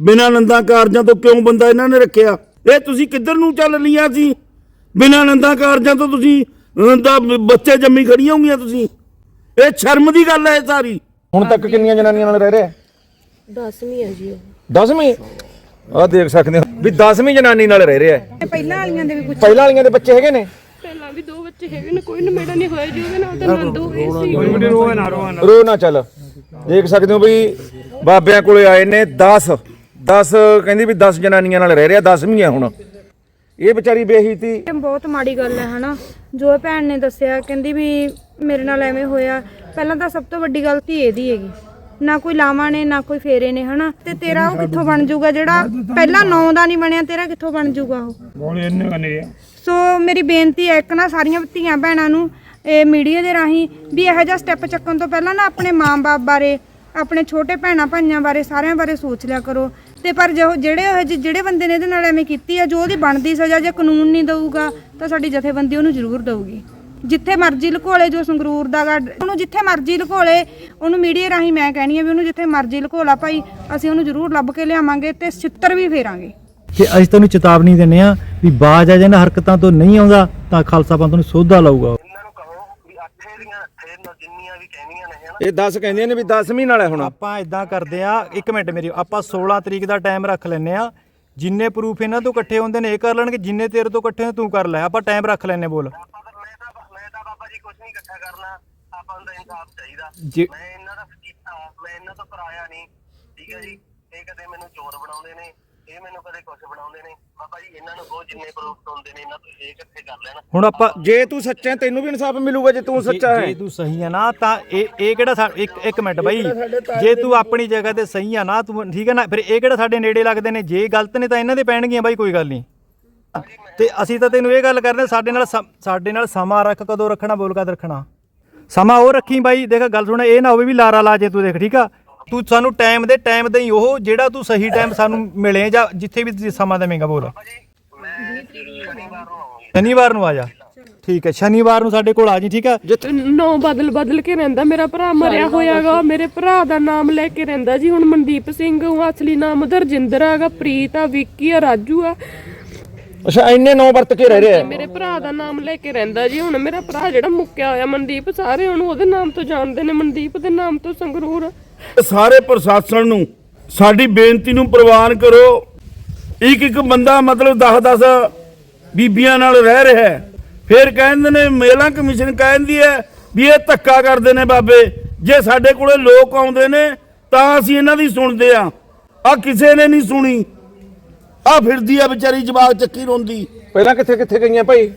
ਬਿਨਾਂ ਨੰਦਾ ਕਾਰਜਾਂ ਤੋਂ ਕਿਉਂ ਬੰਦਾ ਇਹਨਾਂ ਨੇ ਰੱਖਿਆ? ਇਹ ਤੁਸੀਂ ਕਿੱਧਰ ਨੂੰ ਚੱਲ ਲੀਆਂ ਸੀ? ਬਿਨਾਂ ਨੰਦਾ ਕਾਰਜਾਂ ਤੋਂ ਤੁਸੀਂ ਨੰਦਾ ਬੱਚੇ ਜੰਮੀ ਖੜੀਆਂ ਹੋਗੀਆਂ ਤੁਸੀਂ। ਇਹ ਸ਼ਰਮ ਦੀ ਗੱਲ ਹੈ ਇਹ ਸਾਰੀ। ਹੁਣ ਤੱਕ ਕਿੰਨੀਆਂ ਜਨਾਨੀਆਂ ਨਾਲ ਰਹਿ ਰਿਹਾ? ਦਸਵੀਂ ਹੈ ਜੀ ਉਹ। 10ਵੀਂ ਆਹ ਦੇਖ ਸਕਦੇ ਹੋ ਵੀ 10ਵੀਂ ਜਨਾਨੀ ਨਾਲ ਰਹਿ ਰਿਹਾ ਹੈ। ਪਹਿਲਾਂ ਵਾਲੀਆਂ ਦੇ ਵੀ ਕੁਝ ਪਹਿਲਾਂ ਵਾਲੀਆਂ ਦੇ ਬੱਚੇ ਹੈਗੇ ਨੇ? ਪਹਿਲਾਂ ਵੀ ਦੋ ਬੱਚੇ ਹੈਗੇ ਨੇ ਕੋਈ ਨਮੇੜਾ ਨਹੀਂ ਹੋਇਆ ਜੀ ਉਹਦੇ ਨਾਲ ਤਾਂ ਨੰਦ ਹੋ ਗਈ ਸੀ। ਰੋ ਨਾ ਚੱਲ। ਦੇਖ ਸਕਦੇ ਹੋ ਵੀ ਬਾਬਿਆਂ ਕੋਲੇ ਆਏ ਨੇ 10 10 ਕਹਿੰਦੀ ਵੀ 10 ਜਨਾਨੀਆਂ ਨਾਲ ਰਹਿ ਰਿਹਾ 10ਵੀਂ ਹੈ ਹੁਣ। ਇਹ ਵਿਚਾਰੀ ਬੇਹੀਤੀ ਬਹੁਤ ਮਾੜੀ ਗੱਲ ਹੈ ਹਨਾ। ਜੋ ਭੈਣ ਨੇ ਦੱਸਿਆ ਕਹਿੰਦੀ ਵੀ ਮੇਰੇ ਨਾਲ ਐਵੇਂ ਹੋਇਆ। ਪਹਿਲਾਂ ਤਾਂ ਸਭ ਤੋਂ ਵੱਡੀ ਗਲਤੀ ਇਹਦੀ ਹੈਗੀ। ਨਾ ਕੋਈ ਲਾਵਾਂ ਨੇ ਨਾ ਕੋਈ ਫੇਰੇ ਨੇ ਹਨਾ। ਤੇ ਤੇਰਾ ਉਹ ਕਿੱਥੋਂ ਬਣ ਜਾਊਗਾ? ਜਿਹੜਾ ਪਹਿਲਾਂ ਨੌ ਦਾ ਨਹੀਂ ਬਣਿਆ ਤੇਰਾ ਕਿੱਥੋਂ ਬਣ ਜਾਊਗਾ ਉਹ? ਸੋ ਮੇਰੀ ਬੇਨਤੀ ਹੈ ਇੱਕ ਨਾ ਸਾਰੀਆਂ ਧੀਆਂ ਭੈਣਾਂ ਨੂੰ ਇਹ ਮੀਡੀਆ ਦੇ ਰਾਹੀਂ ਵੀ ਇਹੋ ਜਿਹਾ ਸਟੈਪ ਚੱਕਣ ਤੋਂ ਪਹਿਲਾਂ ਨਾ ਆਪਣੇ ਮਾਂ-ਬਾਪ ਬਾਰੇ ਆਪਣੇ ਛੋਟੇ ਭੈਣਾਂ ਭਾਈਆਂ ਬਾਰੇ ਸਾਰਿਆਂ ਬਾਰੇ ਸੋਚ ਲਿਆ ਕਰੋ। ਤੇ ਪਰ ਜੋ ਜਿਹੜੇ ਉਹ ਜਿਹੇ- ਜਿਹੜੇ ਬੰਦੇ ਨੇ ਇਹਦੇ ਨਾਲ ਐਵੇਂ ਕੀਤੀ ਆ, ਜੋ ਉਹਦੀ ਬਣਦੀ ਸਜ਼ਾ ਜੇ ਕਾਨੂੰਨ ਨਹੀਂ ਦਊਗਾ, ਤਾਂ ਸਾਡੀ ਜਥੇਬੰਦੀ ਉਹਨੂੰ ਜ਼ਰੂਰ ਦਊਗੀ। ਜਿੱਥੇ ਮਰਜ਼ੀ ਲੁਕੋਲੇ ਜੋ ਸੰਗਰੂਰ ਦਾ ਗਾ ਉਹਨੂੰ ਜਿੱਥੇ ਮਰਜ਼ੀ ਲੁਕੋਲੇ, ਉਹਨੂੰ ਮੀਡੀਆ ਰਾਹੀਂ ਮੈਂ ਕਹਿਣੀ ਆ ਵੀ ਉਹਨੂੰ ਜਿੱਥੇ ਮਰਜ਼ੀ ਲੁਕੋਲਾ ਭਾਈ, ਅਸੀਂ ਉਹਨੂੰ ਜ਼ਰੂਰ ਲੱਭ ਕੇ ਲਿਆਵਾਂਗੇ ਤੇ ਛਿੱਤਰ ਵੀ ਫੇਰਾਂਗੇ। ਕਿ ਅਸੀਂ ਤੁਹਾਨੂੰ ਚੇਤਾਵਨੀ ਦਿੰਦੇ ਆ ਵੀ ਬਾਜ ਆ ਜਿਹਨਾਂ ਹਰਕਤਾਂ ਤੋਂ ਨਹੀਂ ਆਉਂਦਾ, ਤਾਂ ਖਾਲਸਾ ਪੰਥ ਨੂੰ ਸੋਧਾ ਲਾਊਗਾ ਇਹਨਾਂ ਨੂੰ ਕਹੋ ਵੀ ਅੱਠੇ ਦੀਆਂ ਅੱਠੇ ਨ- ਜਿੰਨੀਆਂ ਵੀ ਕਹਿੰਦੀਆਂ ਨੇ ਹਨਾ। ਇਹ 10 ਕਹਿੰਦੀਆਂ ਨੇ ਵੀ 10ਵੀਂ ਨਾਲ ਹੈ ਹੁਣ। ਆਪਾਂ ਇਦਾਂ ਕਰਦੇ ਆ ਇੱਕ ਮਿੰਟ ਮੇਰੀ ਆਪਾਂ 16 ਤਰੀਕ ਦਾ ਟਾਈਮ ਰੱਖ ਲੈਨੇ ਆ ਜਿੰਨੇ ਪ੍ਰੂਫ ਇਹਨਾਂ ਤੋਂ ਇਕੱਠੇ ਹੁੰਦੇ ਨੇ ਇਹ ਕਰ ਲੈਣਗੇ ਜਿੰਨੇ ਤੇਰੇ ਤੋਂ ਇਕੱਠੇ ਤੂੰ ਕਰ ਲੈ। ਆਪਾਂ ਟਾਈਮ ਰੱਖ ਲੈਨੇ ਬੋਲ। ਆਪਾਂ ਤਾਂ ਮੈਂ ਤਾਂ ਮੈਂ ਤਾਂ ਬਾਬਾ ਜੀ ਕੁਝ ਨਹੀਂ ਇਕੱਠਾ ਕਰਨਾ ਆਪਾਂ ਨੂੰ ਤਾਂ ਇਨਸਾਫ ਚਾਹੀਦਾ। ਜੇ- ਮੈਂ ਇਹਨਾਂ ਦਾ ਕੀਤਾ ਮੈਂ ਇਹਨਾਂ ਤੋਂ ਕਰਾਇਆ ਨਹੀਂ ਠੀਕ ਹੈ ਜੀ। ਇਹ ਕਦੇ ਮੈਨੂੰ ਚੋਰ ਬਣਾਉਂਦੇ ਨੇ ਇਹ ਮੈਨੂੰ ਕਦੇ ਕੁਝ ਬਣਾਉਂਦੇ ਨੇ ਬਾਬਾ ਜੀ ਇਹਨਾਂ ਨੂੰ ਬਹੁਤ ਜਿੰਨੇ ਪ੍ਰੂਫ ਹੁੰਦੇ ਨੇ ਇਹਨਾਂ ਤੋਂ ਇਹ ਇਕੱਠੇ ਕਰ ਲੈਣ। ਹੁਣ ਆਪਾਂ ਜੇ ਤੂੰ ਸੱਚਾ ਹੈ ਤੈਨੂੰ ਵੀ ਇਨਸਾਫ ਮਿਲੂਗਾ ਜੇ ਤੂੰ ਸੱਚਾ ਜੇ ਹੈ ਤੂੰ ਸਹੀ ਆ ਨਾ ਤਾਂ ਇਹ ਇਹ ਕਿਹੜਾ ਸਾ- ਇੱਕ ਇੱਕ ਮਿੰਟ ਬਾਈ। ਜੇ ਤੂੰ ਆਪਣੀ ਜਗ੍ਹਾ ਤੇ ਸਹੀ ਆ ਨਾ ਤੂੰ ਠੀਕ ਹੈ ਨਾ ਫਿਰ ਇਹ ਕਿਹੜਾ ਸਾਡੇ ਨੇੜੇ ਲੱਗਦੇ ਨੇ? ਜੇ ਗਲਤ ਨੇ ਤਾਂ ਇਹਨਾਂ ਦੇ ਪੈਣਗੀਆਂ ਬਾਈ ਕੋਈ ਗੱਲ ਨਹੀਂ। ਤੇ ਅਸੀਂ ਤਾਂ ਤੈਨੂੰ ਇਹ ਗੱਲ ਕਰਦੇ ਸਾਡੇ ਨਾਲ ਸਮ- ਸਾਡੇ ਨਾਲ ਸਮਾਂ ਰੱਖ ਕਦੋਂ ਰੱਖਣਾ ਬੋਲ ਕਦ ਰੱਖਣਾ? ਸਮਾਂ ਉਹ ਰੱਖੀ ਬਾਈ ਦੇਖ ਗੱਲ ਸੁਣ ਇਹ ਨਾ ਹੋਵੇ ਵੀ ਲਾਰਾ ਲਾ ਜੇ ਤੂੰ ਦੇਖ ਠੀਕ ਆ? ਤੂੰ ਸਾਨੂੰ ਟਾਈਮ ਦੇ ਟਾਈਮ ਦੇ ਹੀ ਉਹ ਜਿਹੜਾ ਤੂੰ ਸਹੀ ਟਾਈਮ ਸਾਨੂੰ ਮਿਲੇ ਜਾਂ ਜਿੱਥੇ ਵੀ ਤੁਸੀਂ ਸਮਾਂ ਦੇਵੇਂਗਾ ਬੋਲ। ਮੈਂ ਸ਼ਨੀਵਾਰ ਨੂੰ ਆਉਂਗੀ ਸ਼ਨੀਵਾਰ ਨੂੰ ਆ ਜਾ। ਠੀਕ ਹੈ ਸ਼ਨੀਵਾਰ ਨੂੰ ਸਾਡੇ ਕੋਲ ਆ ਜੀ ਠੀਕ ਆ ਨੌ ਬਦਲ ਬਦਲ ਕੇ ਰਹਿੰਦਾ ਮੇਰਾ ਭਰਾ ਮਰਿਆ ਹੋਇਆਗਾ ਮੇਰੇ ਭਰਾ ਦਾ ਨਾਮ ਲੈ ਕੇ ਰਹਿੰਦਾ ਜੀ। ਹੁਣ ਮਨਦੀਪ ਸਿੰਘ ਉਹ ਅਸਲੀ ਨਾਮ ਦਰਜਿੰਦਰ ਹੈਗਾ ਪ੍ਰੀਤ ਆ ਵਿੱਕੀ ਆ ਰਾਜੂ ਆ। ਅੱਛਾ ਇੰਨੇ ਨੌ ਵਰਤ ਕੇ ਰਹਿ ਰਿਹਾ ਹੈ ਮੇਰੇ ਭਰਾ ਦਾ ਨਾਮ ਲੈ ਕੇ ਰਹਿੰਦਾ ਜੀ। ਹੁਣ ਮੇਰਾ ਭਰਾ ਜਿਹੜਾ ਮੁੱਕਿਆ ਹੋਇਆ ਮਨਦੀਪ ਸਾਰੇ ਉਹਨੂੰ ਉਹਦੇ ਨਾਮ ਤੋਂ ਜਾਣਦੇ ਨੇ। ਮਨਦੀਪ ਦੇ ਨਾਮ ਤੋਂ ਸੰਗਰੂਰ। ਸਾਰੇ ਪ੍ਰਸ਼ਾਸਨ ਨੂੰ ਸਾਡੀ ਬੇਨਤੀ ਨੂੰ ਪ੍ਰਵਾਨ ਕਰੋ। ਇੱਕ ਇੱਕ ਬੰਦਾ ਮਤਲਬ 10 10 ਬੀਬੀਆਂ ਨਾਲ ਰਹਿ ਰਿਹਾ ਫਿਰ ਕਹਿੰਦੇ ਨੇ ਮਹਿਲਾ ਕਮਿਸ਼ਨ ਕਹਿੰਦੀ ਹੈ ਵੀ ਇਹ ਧੱਕਾ ਕਰਦੇ ਨੇ ਬਾਬੇ। ਜੇ ਸਾਡੇ ਕੋਲੇ ਲੋਕ ਆਉਂਦੇ ਨੇ, ਤਾਂ ਅਸੀਂ ਇਹਨਾਂ ਦੀ ਸੁਣਦੇ ਆ ਆ ਕਿਸੇ ਨੇ ਨਹੀਂ ਸੁਣੀ। ਆ ਫਿਰਦੀ ਆ ਵਿਚਾਰੀ ਜਵਾਬ ਚੱਕੀ ਰੋਂਦੀ। ਪਹਿਲਾਂ ਕਿੱਥੇ ਕਿੱਥੇ ਗਈਆਂ ਭਾਈ?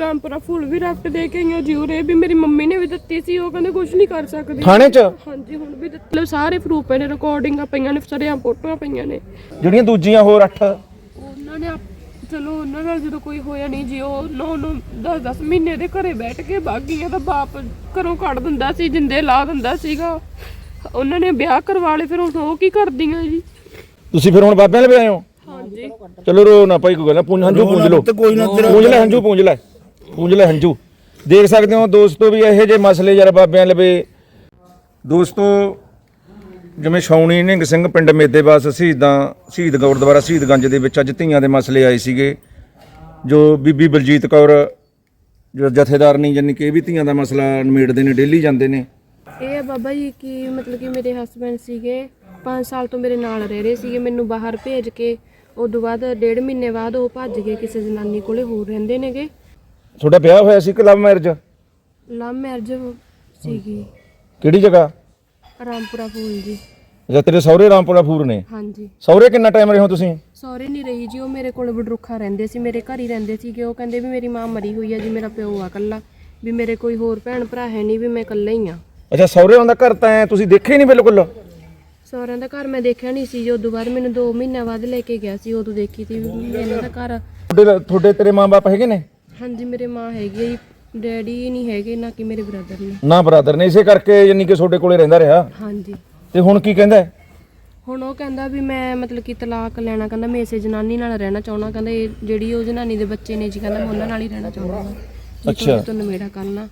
ਰਾਮਪੁਰਾ ਫੁੱਲ ਵੀ ਰੱਟ ਦੇ ਕੇ ਆਈਆਂ ਜਿਉਰੇ ਵੀ ਮੇਰੀ ਮੰਮੀ ਨੇ ਵੀ ਦਿੱਤੀ ਸੀ ਉਹ ਕਹਿੰਦੇ ਕੁਝ ਨਹੀਂ ਕਰ ਸਕਦੀ। ਥਾਣੇ 'ਚ? ਹਾਂਜੀ ਹੁਣ ਵੀ ਦਿੱਤੀ। ਲਓ ਸਾਰੇ ਪ੍ਰੂਫ ਨੇ ਰਿਕਾਰਡਿੰਗਾਂ ਪਈਆਂ ਨੇ ਸਾਰੀਆਂ ਫੋਟੋਆਂ ਪਈਆਂ ਨੇ। ਜਿਹੜੀਆਂ ਦੂਜੀਆਂ ਹੋਰ ਅੱਠ? ਉਹਨਾਂ ਨੇ ਆਪ- ਚਲੋ ਉਹਨਾਂ ਨਾਲ ਜਦੋਂ ਕੋਈ ਹੋਇਆ ਨਹੀਂ ਜੀ ਉਹ 9 9 10 10 ਮਹੀਨੇ ਦੇ ਘਰੇ ਬੈਠ ਕੇ ਬਾਗੀਆਂ ਦਾ ਬਾਪ ਘਰੋਂ ਕੱਢ ਦਿੰਦਾ ਸੀ ਜਿੰਦੇ ਲਾ ਦਿੰਦਾ ਸੀਗਾ। ਉਹਨਾਂ ਨੇ ਵਿਆਹ ਕਰਵਾ ਲਏ ਫਿਰ ਹੁਣ ਉਹ ਕੀ ਕਰਦੀਆਂ ਜੀ? ਤੁਸੀਂ ਫਿਰ ਹੁਣ ਬਾਬਿਆਂ ਲਈ ਆਏ ਹੋ? ਹਾਂਜੀ। ਚਲੋ ਰੋ ਨਾ ਭਾਈ ਕੋਈ ਗੱਲ ਨਾ ਪੂੰਝ ਹੰਝੂ ਪੂੰਝ ਲਓ। ਤੇ ਕੋਈ ਨਾ ਤੇਰਾ ਪੂੰਝ ਲੈ ਹੰਝੂ ਪੂੰਝ ਲੈ। ਪੂੰਝ ਹੰਝੂ। ਦੇਖ ਸਕਦੇ ਹੋ ਦੋਸਤੋ ਵੀ ਇਹੋ ਜਿਹੇ ਮਸਲੇ ਯਾਰ ਬਾਬਿਆਂ ਲਵੇ। ਦੋਸਤੋ, ਜਿਵੇਂ ਸ਼ੌਣੀ ਨਿੰਗ ਸਿੰਘ ਪਿੰਡ ਮੇਦੇਵਾਸ ਸ਼ਹੀਦਾਂ, ਸ਼ਹੀਦ ਗੁਰਦੁਆਰਾ ਸ਼ਹੀਦਗੰਜ ਦੇ ਵਿੱਚ ਅੱਜ ਧੀਆਂ ਦੇ ਮਸਲੇ ਆਏ ਸੀਗੇ, ਜੋ ਬੀਬੀ ਬਲਜੀਤ ਕੌਰ ਜੋ ਜਥੇਦਾਰ ਨਹੀਂ ਜਾਨੀ ਕਿ ਇਹ ਵੀ ਧੀਆਂ ਦਾ ਮਸਲਾ ਨਿਮੇੜਦੇ ਨੇ, ਡੇਲੀ ਜਾਂਦੇ ਨੇ। ਇਹ ਆ ਬਾਬਾ ਜੀ ਕਿ ਮਤਲਬ ਕਿ ਮੇਰੇ ਹਸਬੰਡ ਸੀਗੇ 5 ਸਾਲ ਤੋਂ ਮੇਰੇ ਨਾਲ ਰਹਿ ਰਹੇ ਸੀਗੇ, ਮੈਨੂੰ ਬਾਹਰ ਭੇਜ ਕੇ, ਉਦੋਂ ਬਾਅਦ ਡੇਢ ਮਹੀਨੇ ਬਾਅਦ ਉਹ ਭੱਜ ਗਏ ਕਿਸੇ ਜਨਾਨੀ ਕੋਲੇ, ਹੋਰ ਰਹਿੰਦੇ ਨੇਗੇ। ਤੁਹਾਡਾ ਵਿਆਹ ਹੋਇਆ ਸੀ ਕਿ ਲਵ ਮੈਰਿਜ ਲਵ ਮੈਰਿਜ ਸੀਗੀ। ਕਿਹੜੀ ਜਗ੍ਹਾ? ਰਾਮਪੁਰਾ ਫੂਲ ਜੀ। ਜਾਂ ਤੇਰੇ ਸਹੁਰੇ ਰਾਮਪੁਰਾ ਫੂਰ ਨੇ? ਹਾਂਜੀ। ਸਹੁਰੇ ਕਿੰਨਾ ਟਾਈਮ ਰਹੇ ਹੋ ਤੁਸੀਂ? ਸਹੁਰੇ ਨਹੀਂ ਰਹੀ ਜੀ ਉਹ ਮੇਰੇ ਕੋਲ ਬਡਰੁੱਖਾ ਰਹਿੰਦੇ ਸੀ ਮੇਰੇ ਘਰ ਹੀ ਰਹਿੰਦੇ ਸੀਗੇ। ਉਹ ਕਹਿੰਦੇ ਵੀ ਮੇਰੀ ਮਾਂ ਮਰੀ ਹੋਈ ਆ ਜੀ ਮੇਰਾ ਪਿਓ ਆ ਇਕੱਲਾ। ਵੀ ਮੇਰੇ ਕੋਈ ਹੋਰ ਭੈਣ ਭਰਾ ਹੈ ਨਹੀਂ ਵੀ ਮੈਂ ਇਕੱਲਾ ਹੀ ਆ। ਅੱਛਾ ਸਹੁਰੇ ਦਾ ਘਰ ਤਾਂ ਐਂ ਤੁਸੀਂ ਦੇਖਿਆ ਹੀ ਨਹੀਂ ਬਿਲਕੁਲ? ਸਹੁਰਿਆਂ ਦਾ ਘਰ ਮੈਂ ਦੇਖਿਆ ਨਹੀਂ ਸੀ ਜੀ ਉਦੋਂ ਬਾਅਦ ਮੈਨੂੰ 2 ਮਹੀਨਿਆਂ ਬਾਅਦ ਲੈ ਕੇ ਗਿਆ ਸੀ ਉਦੋਂ ਦੇਖੀ ਸੀ ਵੀ ਇਹਨਾਂ ਦਾ ਘਰ ਤੁਹਾਡੇ ਤੁਹਾਡੇ ਤੇਰੇ ਮਾਂ-ਬਾਪ ਹੈਗੇ ਨੇ? ਹਾਂਜੀ ਮੇਰੇ ਮਾਂ ਹੈਗੀ ਆ ਜੀ। ਡੈਡੀ ਨਹੀਂ ਹੈਗੇ ਨਾ ਕਿ ਮੇਰੇ ਬ੍ਰਦਰ ਨੇ। ਨਾ ਬਰਾਦਰ ਨੇ ਇਸੇ ਕਰਕੇ ਯਾਨੀ ਕਿ ਤੁਹਾਡੇ ਕੋਲੇ ਰਹਿੰਦਾ ਰਿਹਾ। ਹਾਂਜੀ। ਤੇ ਹੁਣ ਕੀ ਕਹਿੰਦਾ? ਹੈ? ਹੁਣ ਉਹ ਕਹਿੰਦਾ ਵੀ ਮੈਂ ਮਤਲਬ ਕਿ ਤਲਾਕ ਲੈਣਾ ਕਹਿੰਦਾ ਮੈਂ ਇਸੇ ਜਨਾਨੀ ਨਾਲ ਰਹਿਣਾ ਚਾਹੁੰਦਾ ਕਹਿੰਦਾ ਇਹ ਜਿਹੜੀ ਉਹ ਜਨਾਨੀ ਦੇ ਬੱਚੇ ਨੇ ਜੀ ਕਹਿੰਦਾ ਮੈਂ ਉਹਨਾਂ ਨਾਲ ਹੀ ਰਹਿਣਾ ਚਾਹੁੰਦਾ। ਹਾਂ ਅੱਛਾ। ਤੋਂ ਨਵੇੜਾ ਕਰਨਾ।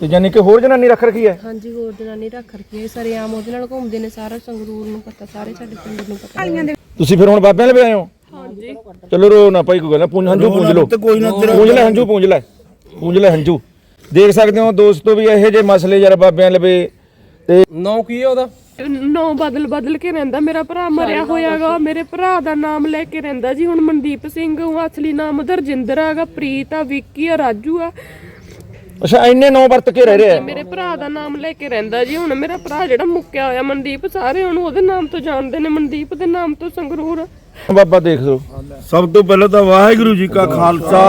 ਤੇ ਯਾਨੀ ਕਿ ਹੋਰ ਜਨਾਨੀ ਰੱਖ ਰੱਖੀ ਹੈ? ਹਾਂਜੀ ਹੋਰ ਜਨਾਨੀ ਰੱਖ ਰੱਖੀ ਹੈ। ਸਾਰੇ ਆਮ ਉਹਦੇ ਨਾਲ ਘੁੰਮਦੇ ਨੇ ਸਾਰਾ ਸੰਗਰੂਰ ਨੂੰ ਪਤਾ ਸਾਰੇ ਸਾਡੇ ਪਿੰਡ ਨੂੰ ਪਤਾ। ਤੁਸੀਂ ਫਿਰ ਹੁਣ ਬਾਬਿਆਂ ਲਵੇ ਆਏ ਹੋ? ਹਾਂਜੀ। ਚਲੋ ਰੋ ਨਾ ਭਾਈ ਕੋਈ ਗੱਲ ਨਾ ਪੂੰਝ ਹੰਝੂ ਨਾ ਤੇਰਾ ਪੂੰਝ ਲੈ ਹੰਝੂ ਪੂੰਝ ਲੈ। ਪੂੰਝ ਲੈ ਹੰਝੂ। ਦੇਖ ਸਕਦੇ ਹੋ ਦੋਸਤੋ ਵੀ ਇਹੋ ਜਿਹੇ ਮਸਲੇ ਯਾਰ ਬਾਬਿਆਂ ਲਵੇ ਤੇ ਨੌ ਕੀ ਹੈ ਉਹਦਾ? ਨੌ ਬਦਲ ਬਦਲ ਕੇ ਰਹਿੰਦਾ। ਮੇਰਾ ਭਰਾ ਮਰਿਆ ਹੋਇਆਗਾ ਮੇਰੇ ਭਰਾ ਦਾ ਨਾਮ ਲੈ ਕੇ ਰਹਿੰਦਾ ਜੀ। ਹੁਣ ਮਨਦੀਪ ਸਿੰਘ ਉਹ ਅਸਲੀ ਨਾਮ ਦਰਜਿੰਦਰ ਹੈਗਾ ਪ੍ਰੀਤ ਆ ਵਿੱਕੀ ਆ ਰਾਜੂ ਆ। ਅੱਛਾ ਇੰਨੇ ਨੌ ਵਰਤ ਕੇ ਰਹਿ ਰਿਹਾ ਮੇਰੇ ਭਰਾ ਦਾ ਨਾਮ ਲੈ ਕੇ ਰਹਿੰਦਾ ਜੀ ਹੁਣ। ਮੇਰਾ ਭਰਾ ਜਿਹੜਾ ਮੁੱਕਿਆ ਹੋਇਆ ਮਨਦੀਪ ਸਾਰੇ ਉਹਨੂੰ ਉਹਦੇ ਨਾਮ ਤੋਂ ਜਾਣਦੇ ਨੇ। ਮਨਦੀਪ ਦੇ ਨਾਮ ਤੋਂ ਸੰਗਰੂਰ। ਬਾਬਾ ਦੇਖ ਲਓ। ਸਭ ਤੋਂ ਪਹਿਲਾਂ ਤਾਂ ਵਾਹਿਗੁਰੂ ਜੀ ਕਾ ਖਾਲਸਾ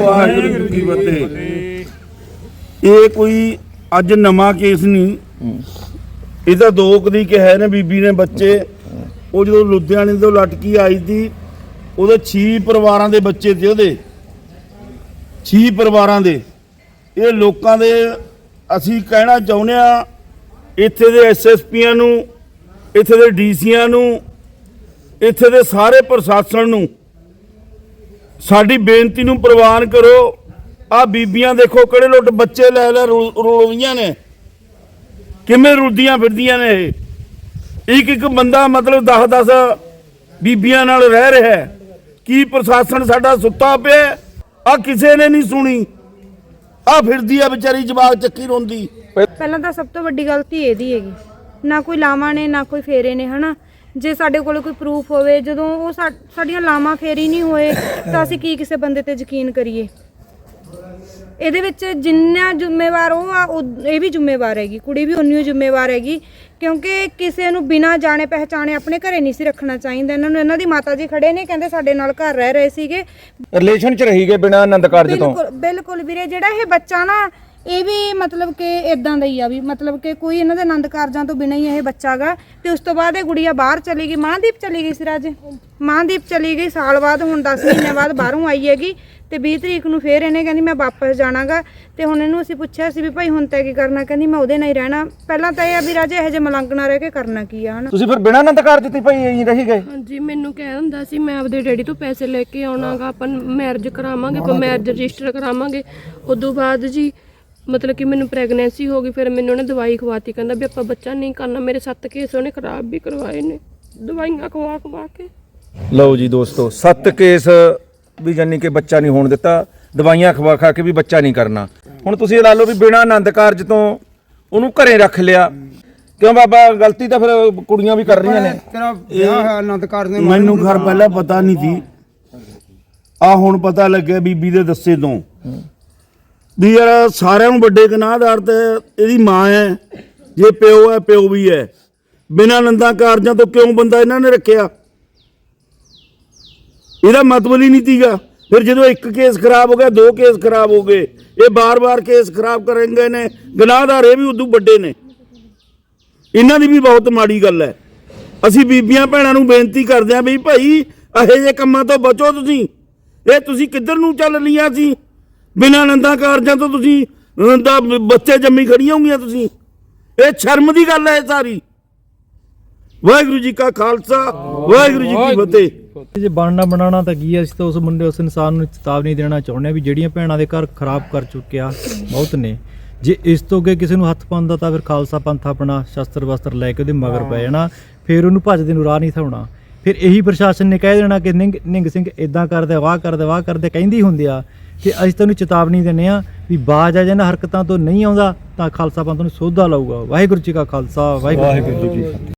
ਵਾਹਿਗੁਰੂ ਜੀ ਕੀ ਫਤਿਹ। ਇਹ ਕੋਈ ਅੱਜ ਨਵਾਂ ਕੇਸ ਨਹੀਂ। ਇਹ ਤਾਂ ਦੋ ਕਦੀ ਕਿਹਾ ਨੇ ਬੀਬੀ ਨੇ ਬੱਚੇ। ਉਹ ਜਦੋਂ ਲੁਧਿਆਣੇ ਤੋਂ ਲਟਕੀ ਆਈ ਸੀ ਉਹਦੇ 6 ਪਰਿਵਾਰਾਂ ਦੇ ਬੱਚੇ ਸੀ ਉਹਦੇ। 6 ਪਰਿਵਾਰਾਂ ਦੇ। ਇਹ ਲੋਕਾਂ ਦੇ ਅਸੀਂ ਕਹਿਣਾ ਚਾਹੁੰਦੇ ਆ ਇੱਥੇ ਦੇ ਐਸਐਸਪੀਆਂ ਨੂੰ, ਇੱਥੇ ਦੇ ਡੀਸੀਆਂ ਨੂੰ, ਇੱਥੇ ਦੇ ਸਾਰੇ ਪ੍ਰਸ਼ਾਸਨ ਨੂੰ ਸਾਡੀ ਬੇਨਤੀ ਨੂੰ ਪ੍ਰਵਾਨ ਕਰੋ। ਆ ਬੀਬੀਆਂ ਦੇਖੋ ਕਿਹੜੇ ਲੁੱਟ ਬੱਚੇ ਲੈ ਲੈ ਰੁਲ ਰੁਲ ਨੇ। ਕਿਵੇਂ ਰੁਲਦੀਆਂ ਫਿਰਦੀਆਂ ਨੇ ਇਹ। ਇੱਕ ਇੱਕ ਬੰਦਾ ਮਤਲਬ 10 10 ਬੀਬੀਆਂ ਨਾਲ ਰਹਿ ਰਿਹਾ ਕੀ ਪ੍ਰਸ਼ਾਸਨ ਸਾਡਾ ਸੁੱਤਾ ਪਿਆ ਆ ਕਿਸੇ ਨੇ ਨਹੀਂ ਸੁਣੀ। ਆ ਫਿਰਦੀ ਆ ਵਿਚਾਰੀ ਜਵਾਬ ਚੱਕੀ ਰੋਂਦੀ। ਪਹਿਲਾਂ ਤਾਂ ਸਭ ਤੋਂ ਵੱਡੀ ਗਲਤੀ ਇਹਦੀ ਹੈਗੀ। ਨਾ ਕੋਈ ਲਾਵਾਂ ਨੇ, ਨਾ ਕੋਈ ਫੇਰੇ ਨੇ, ਹਨਾ? ਜੇ ਸਾਡੇ ਕੋਲ ਕੋਈ ਪ੍ਰੂਫ ਹੋਵੇ, ਜਦੋਂ ਉਹ ਸਾ- ਸਾਡੀਆਂ ਲਾਵਾਂ ਫੇਰੀ ਨਹੀਂ ਹੋਏ, ਤਾਂ ਅਸੀਂ ਕੀ ਕਿਸੇ ਬੰਦੇ ਤੇ ਯਕੀਨ ਕਰੀਏ? ਇਹਦੇ ਵਿੱਚ ਜਿੰਨਾ ਜ਼ਿੰਮੇਵਾਰ ਉਹ ਆ ਉਹ- ਇਹ ਵੀ ਜ਼ਿੰਮੇਵਾਰ ਹੈਗੀ ਕੁੜੀ ਵੀ ਉਨੀ ਓ ਜ਼ਿੰਮੇਵਾਰ ਹੈਗੀ ਕਿਉਂਕਿ ਕਿਸੇ ਨੂੰ ਬਿਨਾਂ ਜਾਣੇ ਪਹਿਚਾਣੇ ਆਪਣੇ ਘਰੇ ਨਹੀਂ ਸੀ ਰੱਖਣਾ ਚਾਹੀਦਾ ਇਹਨਾਂ ਨੂੰ ਇਹਨਾਂ ਦੀ ਮਾਤਾ ਜੀ ਖੜੇ ਨੇ ਕਹਿੰਦੇ ਸਾਡੇ ਨਾਲ ਘਰ ਰਹਿ ਰਹੇ ਸੀਗੇ। ਰਿਲੇਸ਼ਨ ਚ ਰਹੀ ਗਏ ਬਿਨਾਂ ਆਨੰਦ ਕਾਰਜ ਤੋਂ? ਬਿਲਕੁਲ ਬਿਲਕੁਲ ਵੀਰੇ ਜਿਹੜਾ ਇਹ ਬੱਚਾ ਨਾ ਇਹ ਵੀ ਮਤਲਬ ਕਿ ਇਦਾਂ ਦਾ ਹੀ ਆ ਵੀ ਮਤਲਬ ਕਿ ਕੋਈ ਇਹਨਾਂ ਦੇ ਆਨੰਦ ਕਾਰਜਾਂ ਤੋਂ ਬਿਨਾਂ ਹੀ ਇਹ ਬੱਚਾਗਾ ਤੇ ਉਸ ਤੋਂ ਬਾਅਦ ਇਹ ਗੁੜੀਆ ਬਾਹਰ ਚਲੀ ਗਈ ਮਾਂਦੀਪ ਚਲੀ ਗਈ ਸੀ ਰਾਜੇ। ਮਾਂਦੀਪ ਚਲੀ ਗਈ ਸਾਲ ਬਾਅਦ ਹੁਣ 10 ਮਹੀਨੇ ਬਾਅਦ ਬਾਹਰੋਂ ਆਈ ਹੈਗੀ ਤੇ 20 ਤਰੀਕ ਨੂੰ ਫੇਰ ਇਹਨੇ ਕਹਿੰਦੀ ਮੈਂ ਵਾਪਸ ਜਾਣਾਗਾ ਤੇ ਹੁਣ ਇਹਨੂੰ ਅਸੀਂ ਪੁੱਛਿਆ ਸੀ ਵੀ ਭਾਈ ਹੁਣ ਤੈ ਕੀ ਕਰਨਾ ਕਹਿੰਦੀ ਮੈਂ ਉਹਦੇ ਨਾਲ ਹੀ ਰਹਿਣਾ। ਪਹਿਲਾਂ ਤਾਂ ਇਹ ਆ ਵੀ ਰਾਜੇ ਇਹੋ ਜਿਹੇ ਮਲੰਗਣਾ ਰਹਿ ਕੇ ਕਰਨਾ ਕੀ ਆ ਹਨਾ? ਤੁਸੀਂ ਫਿਰ ਬਿਨਾਂ ਆਨੰਦ ਕਾਰਜ ਤੇ ਭਾਈ ਇਹੀ ਰਹੀ ਗਏ? ਹਾਂਜੀ ਮੈਨੂੰ ਕਹਿ ਹੁੰਦਾ ਸੀ ਮੈਂ ਆਪਦੇ ਡੈਡੀ ਤੋਂ ਪੈਸੇ ਲੈ ਕੇ ਆਉਣਾਗਾ ਆਪਾਂ ਮੈਰਿਜ ਕਰਾਵਾਂਗੇ ਆਪਾਂ ਮੈਰਿਜ ਰਜਿਸਟਰ ਕਰਾਵਾਂਗੇ। ਉਦੋਂ ਬਾਅਦ ਜੀ ਮਤਲਬ ਕਿ ਮੈਨੂੰ ਪ੍ਰੈਗਨੈਂਸੀ ਹੋ ਗਈ ਫਿਰ ਮੈਨੂੰ ਉਹਨੇ ਦਵਾਈ ਖਵਾਤੀ ਕਹਿੰਦਾ ਵੀ ਆਪਾਂ ਬੱਚਾ ਨਹੀਂ ਕਰਨਾ ਮੇਰੇ ਸੱਤ ਕੇਸ ਉਹਨੇ ਖਰਾਬ ਵੀ ਕਰਵਾਏ ਨੇ ਦਵਾਈਆਂ ਖਵਾ ਖਵਾ ਕੇ। ਲਓ ਜੀ ਦੋਸਤੋ ਸੱਤ ਕੇਸ ਵੀ ਜਾਨੀ ਕਿ ਬੱਚਾ ਨਹੀਂ ਹੋਣ ਦਿੱਤਾ ਦਵਾਈਆਂ ਖਵਾ ਖਾ ਕੇ ਵੀ ਬੱਚਾ ਨਹੀਂ ਕਰਨਾ। ਹੁਣ ਤੁਸੀਂ ਇਹ ਲਾ ਲਓ ਵੀ ਬਿਨਾਂ ਆਨੰਦ ਕਾਰਜ ਤੋਂ ਉਹਨੂੰ ਘਰੇ ਰੱਖ ਲਿਆ। ਕਿਉਂ ਬਾਬਾ ਗਲਤੀ ਤਾਂ ਫਿਰ ਕੁੜੀਆਂ ਵੀ ਕਰ ਰਹੀਆਂ ਨੇ। ਤੇਰਾ ਵਿਆਹ ਹੈ ਆਨੰਦ ਕਾਰਜ ਨੇ ਮੈਨੂੰ ਘਰ ਪਹਿਲਾਂ ਪਤਾ ਨਹੀਂ ਸੀ। ਆ ਹੁਣ ਪਤਾ ਲੱਗਿਆ ਬੀਬੀ ਦੇ ਦੱਸੇ ਤੋਂ। ਵੀ ਯਾਰ ਸਾਰਿਆਂ ਨੂੰ ਵੱਡੇ ਗੁਨਾਹਦਾਰ ਤੇ ਇਹਦੀ ਮਾਂ ਹੈ, ਜੇ ਪਿਓ ਹੈ, ਪਿਓ ਵੀ ਹੈ। ਬਿਨਾਂ ਨੰਦਾ ਕਾਰਜਾਂ ਤੋਂ ਕਿਉਂ ਬੰਦਾ ਇਹਨਾਂ ਨੇ ਰੱਖਿਆ? ਇਹਦਾ ਮਤਲਬ ਹੀ ਨਹੀਂ ਤੀਗਾ ਫਿਰ ਜਦੋਂ ਇੱਕ ਕੇਸ ਖਰਾਬ ਹੋ ਗਿਆ, ਦੋ ਕੇਸ ਖਰਾਬ ਹੋ ਗਏ, ਇਹ ਬਾਰ-ਬਾਰ ਕੇਸ ਖਰਾਬ ਕਰਨਗੇ ਨੇ ਗੁਨਾਹਦਾਰ ਇਹ ਵੀ ਉਦੋਂ ਵੱਡੇ ਨੇ। ਇਹਨਾਂ ਦੀ ਵੀ ਬਹੁਤ ਮਾੜੀ ਗੱਲ ਹੈ। ਅਸੀਂ ਬੀਬੀਆਂ ਭੈਣਾਂ ਨੂੰ ਬੇਨਤੀ ਕਰਦੇ ਆਂ ਵੀ ਭਾਈ, ਇਹੋ ਜਿਹੇ ਕੰਮਾਂ ਤੋਂ ਬਚੋ ਤੁਸੀਂ। ਇਹ ਤੁਸੀਂ ਕਿੱਧਰ ਨੂੰ ਚੱਲ ਲੀਆਂ ਸੀ? ਬਿਨਾਂ ਨੰਦਾ ਕਾਰਜਾਂ ਤੋਂ ਤੁਸੀਂ ਨੰਦਾ ਬੱਚੇ ਜੰਮੀ ਖੜੀਆਂ ਹੋਗੀਆਂ ਤੁਸੀਂ। ਇਹ ਸ਼ਰਮ ਦੀ ਗੱਲ ਹੈ ਸਾਰੀ। ਵਾਹਿਗੁਰੂ ਜੀ ਕਾ ਖਾਲਸਾ ਵਾਹਿਗੁਰੂ ਜੀ ਕੀ ਫਤਿਹ। ਜੇ ਬਣਨਾ ਬਣਾਉਣਾ ਤਾਂ ਕੀ ਹੈ? ਅਸੀਂ ਤਾਂ ਉਸ ਮੁੰਡੇ ਉਸ ਇਨਸਾਨ ਨੂੰ ਚੇਤਾਵਨੀ ਦੇਣਾ ਚਾਹੁੰਦੇ ਹਾਂ ਵੀ ਜਿਹੜੀਆਂ ਭੈਣਾਂ ਦੇ ਘਰ ਖਰਾਬ ਕਰ ਚੁੱਕਿਆ ਬਹੁਤ ਨੇ। ਜੇ ਇਸ ਤੋਂ ਅੱਗੇ ਕਿਸੇ ਨੂੰ ਹੱਥ ਪਾਉਂਦਾ ਤਾਂ ਫਿਰ ਖਾਲਸਾ ਪੰਥ ਆਪਣਾ ਸ਼ਸਤਰ ਵਸਤਰ ਲੈ ਕੇ ਉਹਦੇ ਮਗਰ ਪੈ ਜਾਣਾ। ਫਿਰ ਉਹਨੂੰ ਭੱਜਦੇ ਨੂੰ ਰਾਹ ਨਹੀਂ ਥਾਉਣਾ। ਫਿਰ ਇਹੀ ਪ੍ਰਸ਼ਾਸਨ ਨੇ ਕਹਿ ਦੇਣਾ ਕਿ ਨਿੰਗ ਨਿੰਗ ਸਿੰਘ ਇਦਾਂ ਕਰਦੇ ਵਾਹ ਕਰਦੇ ਵਾਹ ਕਰਦੇ ਕਹਿੰਦੀ ਹੁੰਦੇ ਆ। ਕਿ ਅਸੀਂ ਤੁਹਾਨੂੰ ਚੇਤਾਵਨੀ ਦਿੰਨੇ ਆ ਵੀ ਬਾਜ ਆ ਜਾਣਾ ਹਰਕਤਾਂ ਤੋਂ ਨਹੀਂ ਆਉਂਦਾ ਤਾਂ ਖਾਲਸਾ ਪੰਥ ਨੂੰ ਸੋਧਾ ਲਾਊਗਾ। ਵਾਹਿਗੁਰੂ ਜੀ ਕਾ ਖਾਲਸਾ, ਵਾਹਿਗੁਰੂ ਜੀ ਕੀ ਫਤਿਹ।